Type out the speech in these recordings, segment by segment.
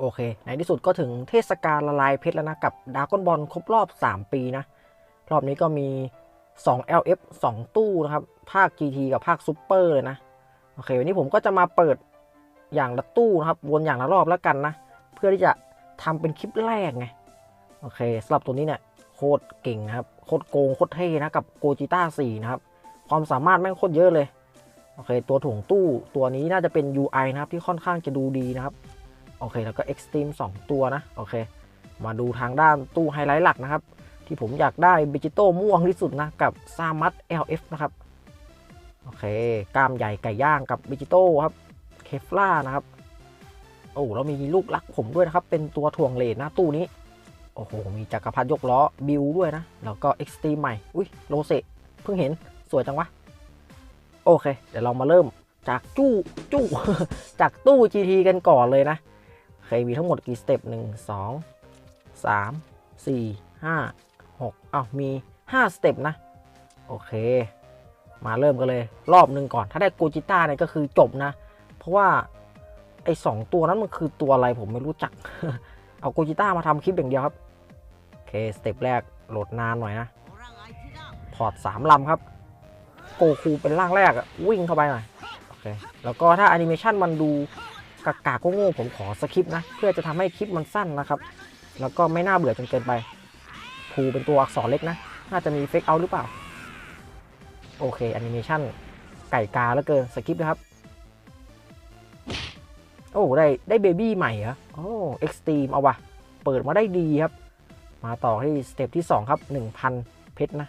โอเค ในที่สุดก็ถึงเทศกาลละลายเพชรแล้วนะ กับดากอนบอลครบรอบ 3 ปีนะ รอบนี้ก็มี 2 LF 2 ตู้นะครับ ภาค GT กับภาคซูเปอร์เลยนะ โอเค วันนี้ผมก็จะมาเปิดอย่างละตู้นะครับ วนอย่างละรอบแล้วกันนะ เพื่อที่จะทำเป็นคลิปแรกไง โอเคสำหรับตัวนี้เนี่ยโคตรเก่งนะครับ โคตรโกงโคตรเท่นะกับโกจิต้า4นะครับ ความสามารถแม่งโคตรเยอะเลย โอเค ตัวถุงตู้ตัวนี้น่าจะเป็น UI นะครับที่ค่อนข้างจะดูดีนะครับ โอเค แล้วก็ Extreme 2 ตัวนะ โอเค มาดูทางด้านตู้ไฮไลท์หลักนะครับ ที่ผมอยากได้บิจิโต้ม่วงที่สุดนะ กับซามัต LF นะครับ โอเคกล้ามใหญ่ไก่ย่างกับบิจิโต้ครับ เคฟล่านะครับ โอ้แล้วมีลูกรักผมด้วยนะครับ เป็นตัวถ่วงเลนนะตู้นี้ โอ้โห มีจักรพรรดิยกล้อบิวด้วยนะ แล้วก็ Extreme ใหม่ อุ้ยโรเซเพิ่งเห็นสวยจังวะ โอเค เดี๋ยวเรามาเริ่มจากจู้จู้จากตู้ GT กันก่อนเลยนะ เคยมีทั้งหมดกี่สเต็ปหนึ่งสองสามสี่ห้าหกอ้าวมีห้าสเต็ปนะ โอเค มาเริ่มกันเลย รอบหนึ่งก่อน ถ้าได้โกจิต้าเนี่ยก็คือจบนะ เพราะว่าไอ้สองตัวนั้นมันคือตัวอะไรผมไม่รู้จัก เอาโกจิต้ามาทำคลิปอย่างเดียวครับ โอเค สเต็ปแรกโหลดนานหน่อยนะพอร์ตสามลำครับ โกคูเป็นร่างแรกอะวิ่งเข้าไปหน่อย โอเค แล้วก็ถ้าแอนิเมชันมันดู กากาก็โง่ผมขอสคริปต์นะ เพื่อจะทำให้คลิปมันสั้นนะครับ แล้วก็ไม่น่าเบื่อจนเกินไปภูเป็นตัวอักษรเล็กนะ น่าจะมีเฟกเอาหรือเปล่า โอเคแอนิเมชันไก่กาแล้วเกินสคริปต์นะครับ โอ้ได้ได้เบบี้ใหม่เหรอโอ้เอ็กซ์ตรีมเอาวะเปิดมาได้ดีครับ มาต่อที่สเต็ปที่ 2 ครับ 1,000 เพชรนะ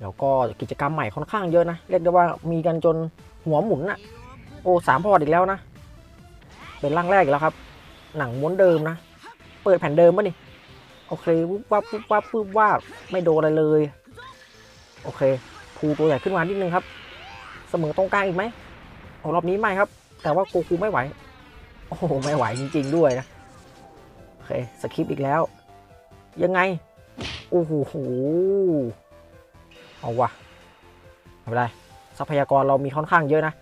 แล้วก็กิจกรรมใหม่ค่อนข้างเยอะนะ เรียกได้ว่ามีกันจนหัวหมุนอะโอ้สามพอร์ตอีกแล้วนะ เป็นร่างแรกอีกแล้วครับ หนังม้วนเดิมนะ เปิดแผ่นเดิมป่ะนี่ โอเควุบวับวุบวับวุบวับไม่โดนอะไรเลย โอเคภูตัวใหญ่ขึ้นมานิดนึงครับ เสมอตรงกลางอีกไหมโอ้รอบนี้ไม่ครับ แต่ว่าโกคูไม่ไหว โอ้โหไม่ไหวจริง ๆ ด้วยนะ โอเคสคริปต์อีกแล้ว ยังไง โอ้โห เอาวะไม่เป็นไรทรัพยากรเรามีค่อนข้างเยอะนะ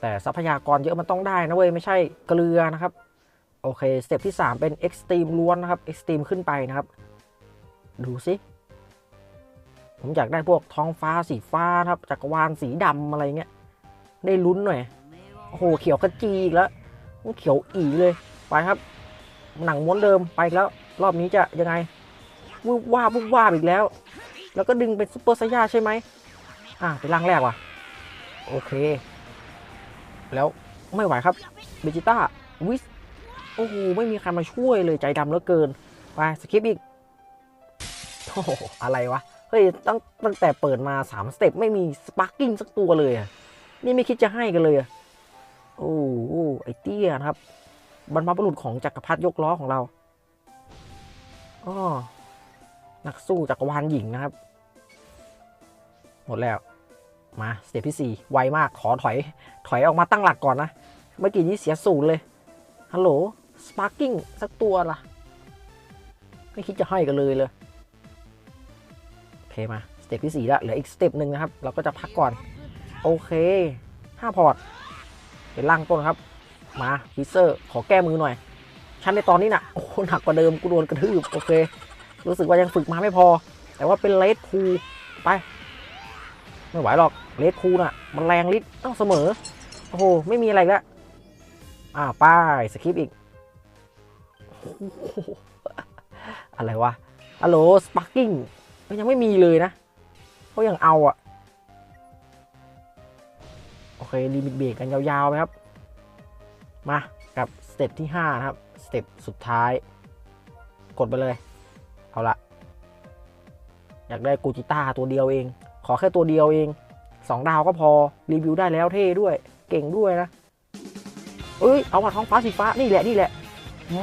แต่ทรัพยากรเยอะมันต้องได้นะเว้ย ไม่ใช่เกลือนะครับ โอเค สเต็ปที่ 3 เป็น Extreme ล้วนนะครับ Extreme ขึ้นไปนะครับ ดูสิผมอยากได้พวกท้องฟ้าสีฟ้านะครับจักรวาลสีดำอะไรเงี้ย ได้ลุ้นหน่อย โอ้โห เขียวกระจีอีกแล้ว เขียวอีเลย ไปครับ หนังม้วนเดิมไปแล้ว รอบนี้จะยังไงวุบว่าบวุบว่าบอีกแล้ว แล้วก็ดึงเป็นซุปเปอร์ไซย่าใช่ไหมอ่าเป็นร่างแรกว่ะ โอเค แล้วไม่ไหวครับเบจิต้าวิสโอ้โหไม่มีใครมาช่วยเลยใจดำเหลือเกิน ไปสคริปอีกโอ้โหอะไรวะ เฮ้ยตั้งตั้งแต่เปิดมา3สเต็ปไม่มีสปาร์กิ้งสักตัวเลยอะนี่ไม่คิดจะให้กันเลยอะโอ้โหไอเตี้ยนะครับ บรรพบุรุษของจักรพรรดิยกล้อของเราอ้อ นักสู้จักรวาลหญิงนะครับ หมดแล้ว มาสเตปที่4ไวมากขอถอย ถอยออกมาตั้งหลักก่อนนะ เมื่อกี้นี้เสียศูนย์เลย ฮัลโหลสปาร์กิ้งสักตัวล่ะ ไม่คิดจะให้กันเลยเลยโอเคมาสเต็ปที่4แล้วเหลืออีกสเต็ปหนึ่งนะครับ เราก็จะพักก่อน โอเค 5 พอร์ตเป็นล่างต้นครับ มาฟิเซอร์ขอแก้มือหน่อย ชั้นในตอนนี้นะ่ะโอ้หหนักกว่าเดิมกูโดนกระทืบ โอเค รู้สึกว่ายังฝึกมาไม่พอ แต่ว่าเป็นเลดพูไป ไม่ไหวหรอกเลดพูน่ะ มันแรงลิ์ต้องเสมอ โอ้โห ไม่มีอะไรล้วอ่าป้ายสคริปต์อีก อะไรวะฮัลโหลสปาร์กิ้งยังไม่มีเลยนะเขายังเอาอะโอเคลิมิตเบรกกันยาวๆไปครับ มากับสเต็ปที่ 5 นะครับ สเต็ปสุดท้าย กดไปเลย เอาละอยากได้กูจิต้าตัวเดียวเอง ขอแค่ตัวเดียวเอง2ดาวก็พอรีวิวได้แล้วเท่ด้วย เก่งด้วยนะ เอ้ย เอามาท้องฟ้าสีฟ้านี่แหละนี่แหละ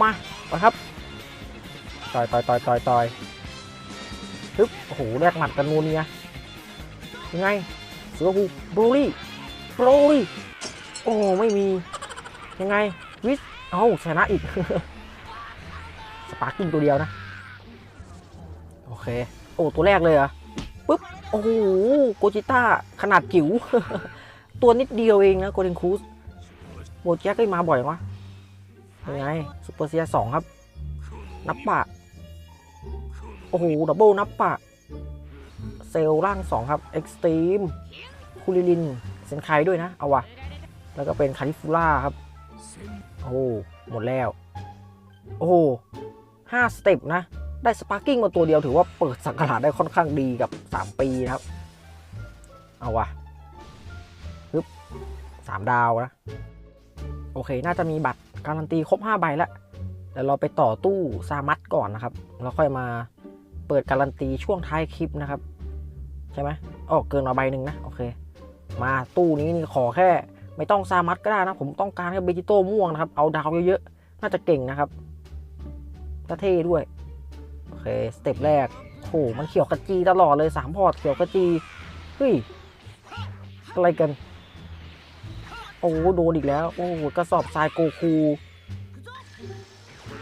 มาไปครับต่อยต่อยต่อยต่อยต่อยฮึบโอ้โหแลกหมัดกันนูเนียยังไง เสือหูโบรลี่โบรลี่โอ้ไม่มี ยังไง วิสเอาชนะอีก สปาร์กิ้งตัวเดียวนะ เค โอ้ตัวแรกเลยเหรอปุ๊บ โอ้โหโกจิต้าขนาดจิ๋ว ตัวนิดเดียวเองนะโกเดนคูสโบแจ็คก็มาบ่อยวะยังไงซูเปอร์เซียสองครับ นับปะ โอ้โห ดับเบิลนับปะ เซลล์ร่างสองครับเอ็กซ์ตรีมคูลิลิน เซนไคด้วยนะ เอาวะ แล้วก็เป็นคาริฟูล่าครับ โอ้หมดแล้ว โอ้หห้าสเต็ปนะ ได้สปาร์กิ้งมาตัวเดียวถือว่าเปิดสังกรได้ค่อนข้างดีกับ 3 ปีนะครับ เอาวะฮึบสามดาวนะ โอเค น่าจะมีบัตรการันตีครบ 5 ใบแล้วเดี๋ยวเราไปต่อตู้ซามัตก่อนนะครับ แล้วค่อยมาเปิดการันตีช่วงท้ายคลิปนะครับ ใช่ไหมอ๋อเกินมาใบหนึ่งนะ โอเค มาตู้นี้นี่ขอแค่ ไม่ต้องซามัตก็ได้นะ ผมต้องการแค่เบจิโต้ม่วงนะครับ เอาดาวเยอะๆ น่าจะเก่งนะครับถ้าเท่ด้วย เค สเต็ปแรกโหมันเขียวกระจีตลอดเลยสามพอร์ตเขียวกระจี เฮ้ย อะไรกัน โอ้โดนอีกแล้ว โอ้กระสอบทรายโกคู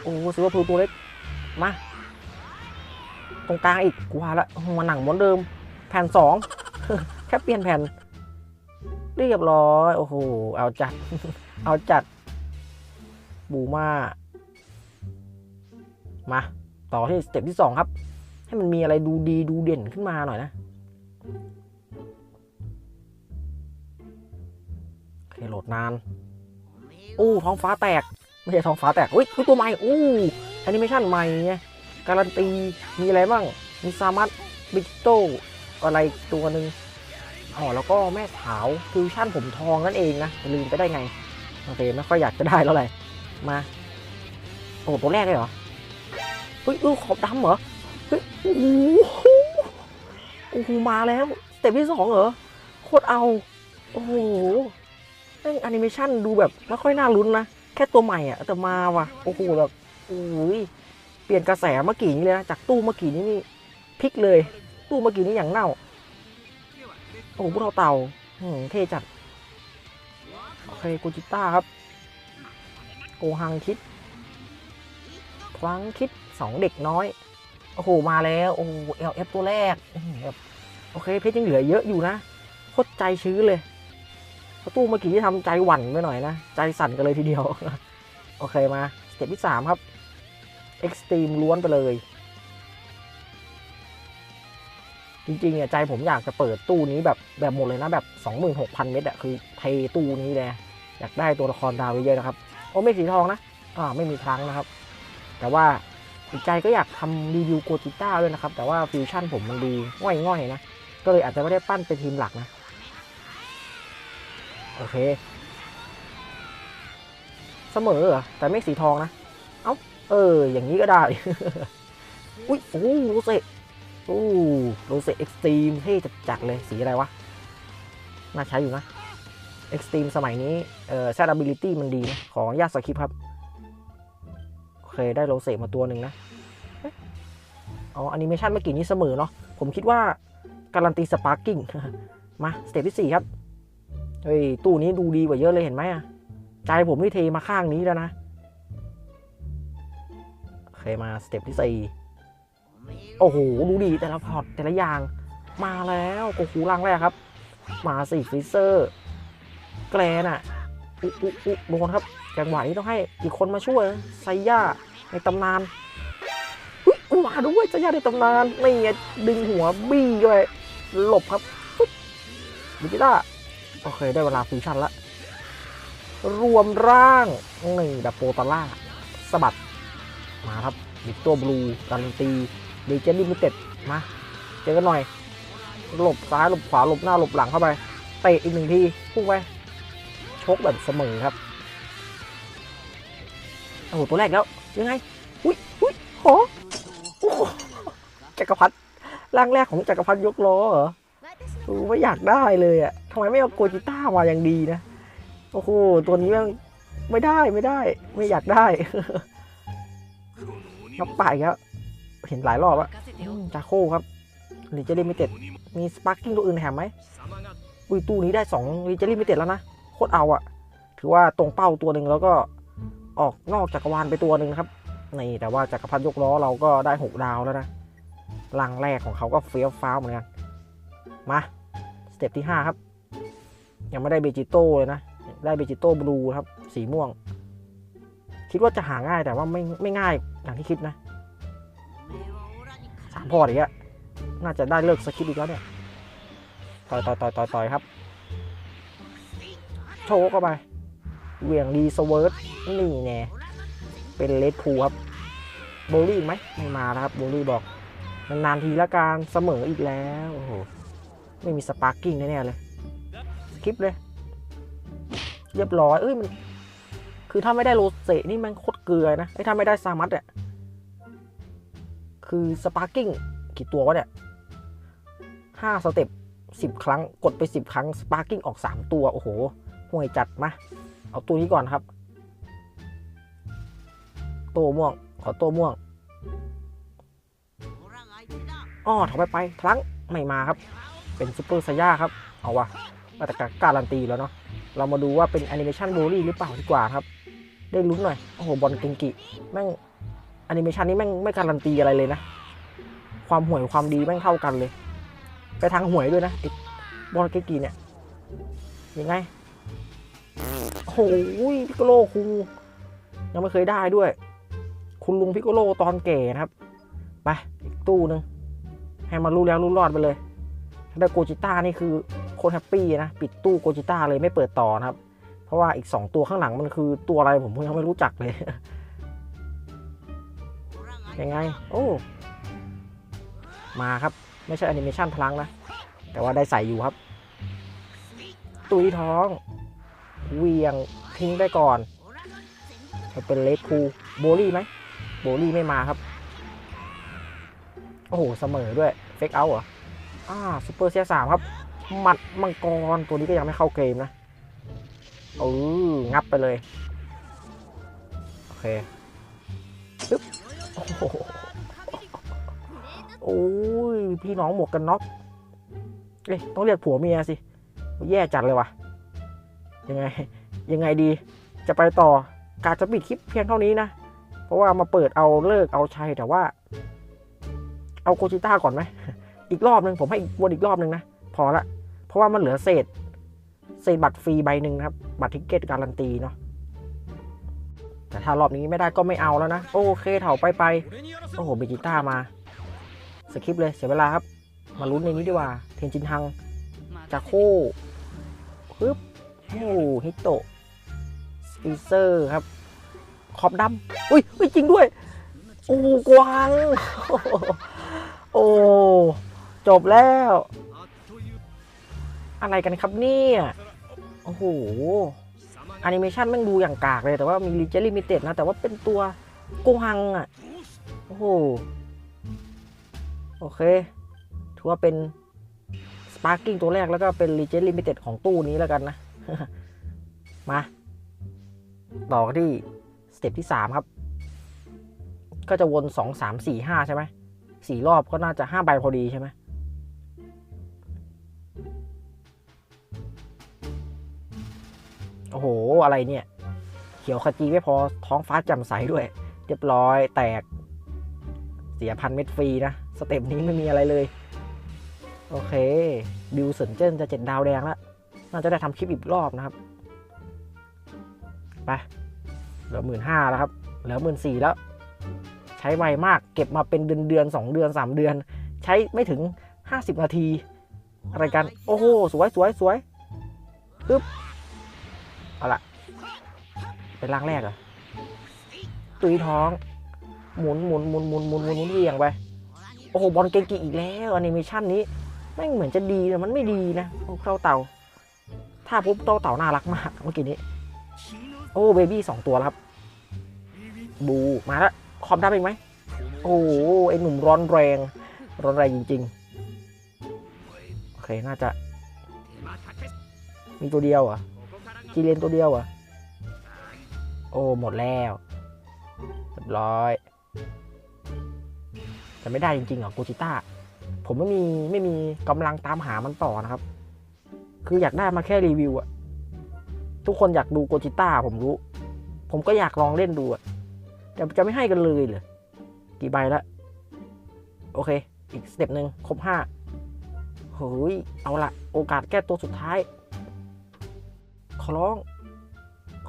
โอ้ซูเปอร์พูตัวเล็ก มา ตรงกลางอีกกูว่าละหัวหนังเหมือนเดิม แผ่นสองแค่เปลี่ยนแผ่น เรียบร้อย โอ้โห เอาจัด เอาจัด บูมามา ต่อที่สเต็ปที่สองครับ ให้มันมีอะไรดูดีดูเด่นขึ้นมาหน่อยนะโอเคโหลดนานอู้ท้องฟ้าแตก ไม่ใช่ท้องฟ้าแตกอุ้ยตัวใหม่อู้แอนิเมชันใหม่ไงการันตีมีอะไรบ้างมีซามัตบิจิโตอะไรตัวหนึ่งอ๋อแล้วก็แม่ขาวฟิวชั่นผมทองนั่นเองนะลืมไปได้ไงโอเคไม่ค่อยอยากจะได้แล้วเลยมาโอ้ตัวแรกเลยเหรอ ฮ้ยดูขอบดำเหรอเฮ้ยโอ้โหโอ้โหมาแล้วเต็ปที่สองเหรอโคตรเอา โอ้โหแม่งแอนิเมชันดูแบบไม่ค่อยน่าลุ้นนะ แค่ตัวใหม่อะแต่มาว่ะ โอ้โหแบบโอ้ยเปลี่ยนกระแสเมื่อกี้นี้เลยนะ จากตู้เมื่อกี้นี้นี่พลิกเลย ตู้เมื่อกี้นี้อย่างเน่า โอ้โหพวกเราเต่าเท่จัด โอเคกูจิต้าครับ โกฮังคิด พลังคิดสองเด็กน้อย โอ้โห มาแล้ว โอ้เอลเอฟตัวแรกแบบโอเค เพชรยังเหลือเยอะอยู่นะโคตรใจชื้นเลยเพระตู้เมื่อกี้ที่ทำใจหวั่นไปหน่อยนะ ใจสั่นกันเลยทีเดียว โอเคมาสเต็ปที่สามครับเอ็กซ์ตรีมล้วนไปเลย จริงๆเนี่ยใจผมอยากจะเปิดตู้นี้แบบแบบหมดเลยนะ แบบ 26,000 เม็ดอะคือเทตู้นี้เลยอยากได้ตัวละครดาวเยอะๆนะครับ โอ้ไม่สีทองนะอ่าไม่มีครั้งนะครับ แต่ว่าอีกใจก็อยากทำรีวิวโกจิต้าด้วยนะครับ แต่ว่าฟิวชั่นผมมันดูง่อยๆนะ ก็เลยอาจจะไม่ได้ปั้นเป็นทีมหลักนะ โอเค เสมอเหรอ แต่ไม่สีทองนะ เอ้า เออ อย่างนี้ก็ได้ อุ้ยโอ้โรเซโอ้โรเซเอ็กซ์ตรีมเท่จัดๆเลย สีอะไรวะ น่าใช้อยู่นะเอ็กซ์ตรีมสมัยนี้ เอ่อ s ซ t ability มันดีนะ ขออนุญาสคริปครับ ได้โรเซมาตัวหนึ่งนะอ๊ะอ๋อแอนิเมชันเมื่อกี้นี้เสมอเนาะ ผมคิดว่า การันตีสปาร์กิ้ง มาสเต็ปที่ 4 ครับ เฮ้ย ตู้นี้ดูดีกว่าเยอะเลยเห็นไหมอะใจผมนี่เทมาข้างนี้แล้วนะ โอเคมาสเต็ปที่ 4 โอ้โห ดูดีแต่ละพอร์ตแต่ละอย่าง มาแล้วโกคูร่างแรกครับ มาสิฟรีเซอร์ แกรนอะอุ๊อุ๊อุ๊โดนครับจังหวะนี้ต้องให้อีกคนมาช่วยไซย่า ในตำนานอุ๊ยมาด้วยไซย่าในตำนานนี่ไงดึงหัวบี้ด้วยหลบครับบิจิต้าโอเคได้เวลาฟิวชั่นละรวมร่างนี่แบบโปรตาล่าสะบัด มาครับบิกตัวบลูการันตีเดเจนดิมิเต็ดมาเจอกันหน่อย หลบซ้ายหลบขวาหลบหน้าหลบหลังเข้าไปเตะอีกหนึ่งทีพุ่งไปชกแบบเสมอครับโอ้โหตัวแรกแล้ว ยังไงอุ้ยอุ้ยโหโอ้โหจักรพรรดิร่างแรกของจักรพรรดิยกล้อเหรอโอ้ไม่อยากได้เลยอะทำไมไม่เอาโกจิต้ามาอย่างดีนะโอ้โหตัวนี้แม่ไม่ได้ไม่ได้ ไม่อยากได้นับป่ายครับเห็นหลายรอบอะจาโคครับหรือจะลิมิเต็ดมีสปาร์กิ้งตัวอื่นแถมไหมอุ้ยตู้นี้ได้2รีเจอรี่มิเต็ดแล้วนะโคตรเอาอะถือว่าตรงเป้าตัวหนึ่งแล้วก็ ออกนอกจักรวาลไปตัวหนึ่งครับนี่แต่ว่าจักรพันยกล้อเราก็ได้ 6 ดาวแล้วนะลังแรกของเขาก็เฟี้ยวฟ้าวเหมือนกันมาสเต็ปที่ 5 ครับ ยังไม่ได้เบจิโต้เลยนะ ได้เบจิโต้บลูครับ สีม่วง คิดว่าจะหาง่ายแต่ว่าไม่ไม่ง่ายอย่างที่คิดนะสามพอร์ตอีอะน่าจะได้เลิกสคริปอีกแล้วเนี่ยต่อยต่อยต่อยต่อยต่อยครับ โชว์เข้าไป เหวี่ยงรีสเวิร์ด นี่แน่เป็นเลดพูครับโบลี่อีกไหมไม่มาแล้วครับโบลี่บอกนานๆทีละการเสมออีกแล้วโอ้โหไม่มีสปาร์กิ้งแน่ๆเลยสคริปเลย เรียบร้อยเอ้ยมันคือถ้าไม่ได้โรเซนี่มันโคตรเกลือนะไอ้ถ้าไม่ได้ซามัตเนี่ยคือสปาร์กิ้งกี่ตัววะเนี่ยห้าสเต็ปสิบครั้งกดไปสิบครั้งสปาร์กิ้งออกสามตัว โอ้โหห่วยจัดมา เอาตัวนี้ก่อนครับ ตม่วงขอโตม่วงอ้อถอยไปไปพลังไม่มาครับ เป็นซูเปอร์ไซย่าครับ เอาวะมาแต่การันตีแล้วเนาะเรามาดูว่าเป็นแอนิเมชันโบลี่หรือเปล่าดีกว่าครับ ได้ลุ้นหน่อย โอ้โห บอลเกงกิแม่งแอนิเมชันนี้แม่งไม่การันตีอะไรเลยนะ ความห่วยความดีแม่งเท่ากันเลย ไปทางห่วยด้วยนะไอ้บอลเกงกิเนี่ยยังไงโอ้โหพิกโกโลคุงยังไม่เคยได้ด้วย คุณลุงพิกโกโลตอนแก่นะครับ ไปอีกตู้หนึ่งให้มารู้แล้วรู้รอดไปเลยถ้าได้โกจิต้านี่คือโคตรแฮปปี้นะ ปิดตู้โกจิต้าเลยไม่เปิดต่อนะครับ เพราะว่าอีก 2 ตัวข้างหลังมันคือตัวอะไรผมยังไม่รู้จักเลย ยังไง โอ้ มาครับ ไม่ใช่แอนิเมชันพลังนะ แต่ว่าได้ใส่อยู่ครับ ตุยท้องเวียงทิ้งได้ก่อนจะเป็นเลดพูโบลี่ไหม โบลี่ไม่มาครับ โอ้โห เสมอด้วย เฟกเอาเหรอ อ่าซูเปอร์เซียสามครับ หมัดมังกร ตัวนี้ก็ยังไม่เข้าเกมนะเอองับไปเลย โอเคปึ๊บโอ้โหโอ้ย พี่น้องหมวกกันน็อกเอ้ยต้องเรียกผัวเมียสิ แย่จัดเลยว่ะ ยังไง ยังไงดี จะไปต่อการจะปิดคลิปเพียงเท่านี้นะ เพราะว่ามาเปิดเอาเลิกเอาชัยแต่ว่า เอาโกจิต้าก่อนไหมอีกรอบหนึ่งผมให้อีกวนอีกรอบหนึ่งนะพอละ เพราะว่ามันเหลือเศษ เศษบัตรฟรีใบหนึ่งครับ บัตรทิกเก็ตการันตีเนาะแต่ถ้ารอบนี้ไม่ได้ก็ไม่เอาแล้วนะ โอเคเถาไปไปโอ้โหเบจิต้ามา สคริปต์เลยเสียเวลาครับ มาลุ้นในนี้ดีกว่า เทนจินฮังจากโคปึ๊บโอ้ฮิโตสปีเซอร์ครับ ขอบดำอุ้ยอุ้ยจริงด้วย โอ้กวาง โอ้จบแล้ว อะไรกันครับเนี่ย โอ้โหแอนิเมชันแม่งดูอย่างกากเลยแต่ว่ามีลิเจลิมิเต็ดนะ แต่ว่าเป็นตัวกวางอะ โอ้โห โอเค ถือว่าเป็นสปาร์กิ้งตัวแรกแล้วก็เป็น r e g e n Limited ของตู้นี้แล้วกันนะ มา ต่อที่ เต็ปที่ 3 ครับ ก็จะวน 2 3 4 5 ใช่ไหมสี่รอบก็น่าจะ 5 ใบพอดีใช่ไหมโอ้โห อะไรเนี่ย เขียวขจีไม่พอท้องฟ้าแจ่มใสด้วย เรียบร้อยแตก เสียพันเม็ดฟรีนะ สเต็ปนี้ไม่มีอะไรเลย โอเคดิวเซินเจนจะเจ็ดดาวแดงแล้ว น่าจะได้ทำคลิปอีกรอบนะครับ ไป เหลือหมื่นห้าแล้วครับ เหลือหมื่นสี่แล้ว ใช้ไวมาก เก็บมาเป็นเดือนเดือนสองเดือนสามเดือน ใช้ไม่ถึงห้าสิบนาที อะไรกัน โอ้โห สวยสวยสวยปึ๊บ เอาละเป็นร่างแรกเหรอ ตุยท้อง หมุนหมุนหมุนหมุนหมุนหมุนหมุนเวียงไป โอ้โห บอลเกงกีอีกแล้วแอนิเมชันนี้แม่เหมือนจะดีแต่มันไม่ดีนะเข้าเต่าถ้าปุ๊บเต่าเต่าน่ารักมากเมื่อกี้นี้ โอ้เบบี้สองตัวแล้วครับ บูมาแล้วคอมได้อีกไหมโอ้ไอหนุ่มร้อนแรง ร้อนแรงจริงๆ โอเค น่าจะ มีตัวเดียวอะจีเลนตัวเดียวอะโอ้ หมดแล้วเรียบร้อย แต่ไม่ได้จริงๆเหรอโกจิต้า ผมไม่มี ไม่มีกำลังตามหามันต่อนะครับ คืออยากได้มาแค่รีวิวอะ ทุกคนอยากดูโกจิต้าผมรู้ ผมก็อยากลองเล่นดูอะแต่จะไม่ให้กันเลยเหรอกี่ใบละโอเค อีกสเต็ปหนึ่งครบห้าเฮ้ยเอาละโอกาสแก้ตัวสุดท้าย ขอร้อง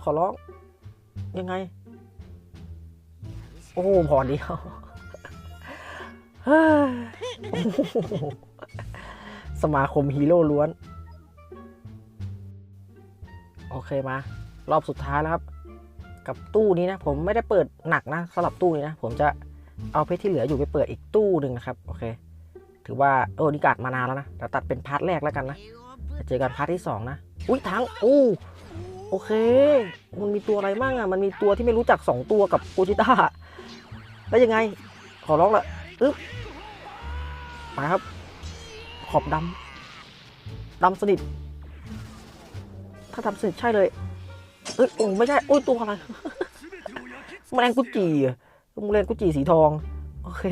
ขอร้อง ยังไง โอ้พอเดียวสมาคมฮีโร่ล้วน โอเคมารอบสุดท้ายแล้วครับ กับตู้นี้นะ ผมไม่ได้เปิดหนักนะสำหรับตู้นี้นะ ผมจะเอาเพชรที่เหลืออยู่ไปเปิดอีกตู้หนึ่งนะครับ โอเค ถือว่าเออนี่กาดมานานแล้วนะแต่ตัดเป็นพาร์ทแรกแล้วกันนะจะเจอกันพาร์ทที่สองนะอุ้ยทั้งอู้โอเค มันมีตัวอะไรบ้างอะ มันมีตัวที่ไม่รู้จักสองตัวกับโกจิต้า แล้วยังไง ขอร้องละอึ๊บมาครับ ขอบดำดำสนิท ถ้าดำสนิทใช่เลยเอ้ยโอ้ไม่ใช่โอ้ยตัวอะไรแมลงกุจีอะแมลงกุจีสีทองโอเค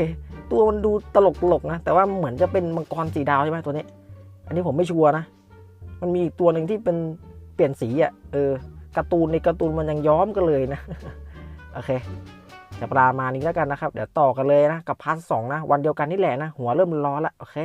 ตัวมันดูตลกตลกๆนะ แต่ว่าเหมือนจะเป็นมังกรสีดาวใช่ไหมตัวนี้ อันนี้ผมไม่ชัวร์นะ มันมีอีกตัวหนึ่งที่เป็นเปลี่ยนสีอะเออการ์ตูนในการ์ตูนมันยังย้อมกันเลยนะโอเคจะประมาณนี้แล้วกันนะครับ เดี๋ยวต่อกันเลยนะ กับพาร์ทสองนะ วันเดียวกันนี่แหละนะ หัวเริ่มร้อนละโอเค